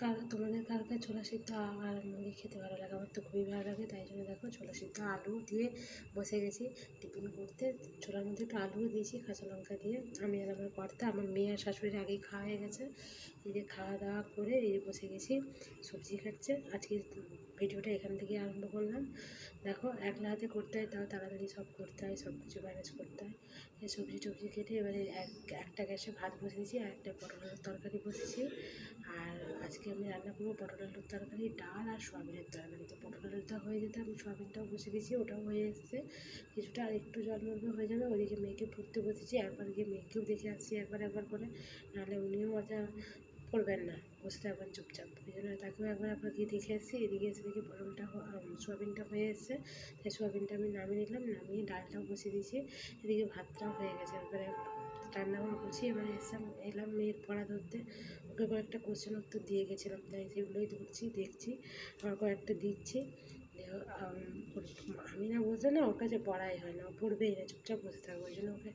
কার তোমাদের কার ছোলা সিদ্ধ আর মুড়ি খেতে ভালো লাগে, আমার তো খুবই ভালো লাগে, তাই জন্য দেখো ছোলা সিদ্ধ আলু দিয়ে বসে গেছি টিফিন করতে। ছোলার মধ্যে একটু আলুও দিয়েছি, কাঁচা লঙ্কা দিয়ে। আমি আর আমার কর্তা, আমার মেয়ে আর শাশুড়ির আগেই খাওয়া হয়ে গেছে। এই যে খাওয়া দাওয়া করে এই যে বসে গেছি, সবজি খাচ্ছে আজকে ভিডিওটা এখান থেকে আরম্ভ করলাম। দেখো একলা হাতে করতে হয়, তাও তাড়াতাড়ি সব করতে হয় সব কিছু ম্যানেজ করতে হয়। সবজি টবজি কেটে এবারে এক, একটা গ্যাসে ভাত বসিয়েছি, আর একটা পটলের তরকারি বসেছি আজকে আমি রান্না করব পটল আলুর তরকারি, ডাল আর সোয়াবিনের তরকারি। তো পটল আলুটা হয়ে যেতে আমি সোয়াবিনটাও বসে দিয়েছি ওটাও হয়ে এসছে। কিছুটা আর একটু জল মরবে হয়ে যাবে, ওদিকে মেয়েকে পড়তে বসেছি, একবার গিয়ে মেয়েকেও দেখে আসছি, একবার একবার করে। নাহলে উনিও মজা পড়বেন না, বসে থাকবেন চুপচাপ। ওই জন্য তাকেও একবার আপনাকে গিয়ে দেখে এসেছি এদিকে এসে দেখি পরমটা সোয়াবিনটা হয়ে এসছে। তাই সোয়াবিনটা আমি নামিয়ে নিলাম, নামিয়ে ডালটাও বসিয়ে দিয়েছি। এদিকে ভাতটাও হয়ে গেছে, এবারে রান্নাঘর করছি এবারে এসলাম, এলাম মেয়ের পড়া ধরতে। ওকে কয়েকটা কোশ্চেন উত্তর দিয়ে গেছিলাম, তাই সেগুলোই ধরছি, দেখছি আমার কয়েকটা দিচ্ছি। আম, না না ওর কাছে পড়াই হয় না পড়বেই না চুপচাপ বসে থাকবে ওই জন্য ওকে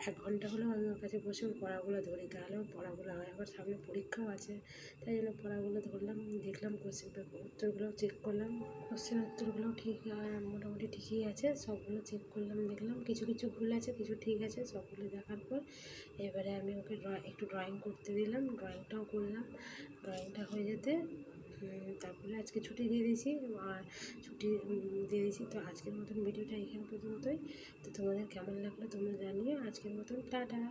এক ঘণ্টা হলেও আমি ওর কাছে বসে ওর পড়াগুলো ধরি তাহলে ওর পড়াগুলো হয় আবার সামনে পরীক্ষাও আছে তাই জন্য পড়াগুলো ধরলাম দেখলাম কোশ্চেন পেপার উত্তরগুলো চেক করলাম কোশ্চেন উত্তরগুলো ঠিক মোটামুটি ঠিকই আছে সবগুলো চেক করলাম দেখলাম কিছু কিছু ভুল আছে কিছু ঠিক আছে সবগুলো দেখার পর এবারে আমি ওকে একটু ড্রয়িং করতে দিলাম ড্রয়িংটাও করলাম ড্রয়িংটা হয়ে যেতে তারপরে আজকে ছুটি দিয়ে দিয়েছি আর ছুটি দিয়ে দিয়েছি। তো আজকের মতন ভিডিওটা এখান পর্যন্তই। তো তোমাদের কেমন লাগল তোমরা জানিও। আজকের মতন টাটা।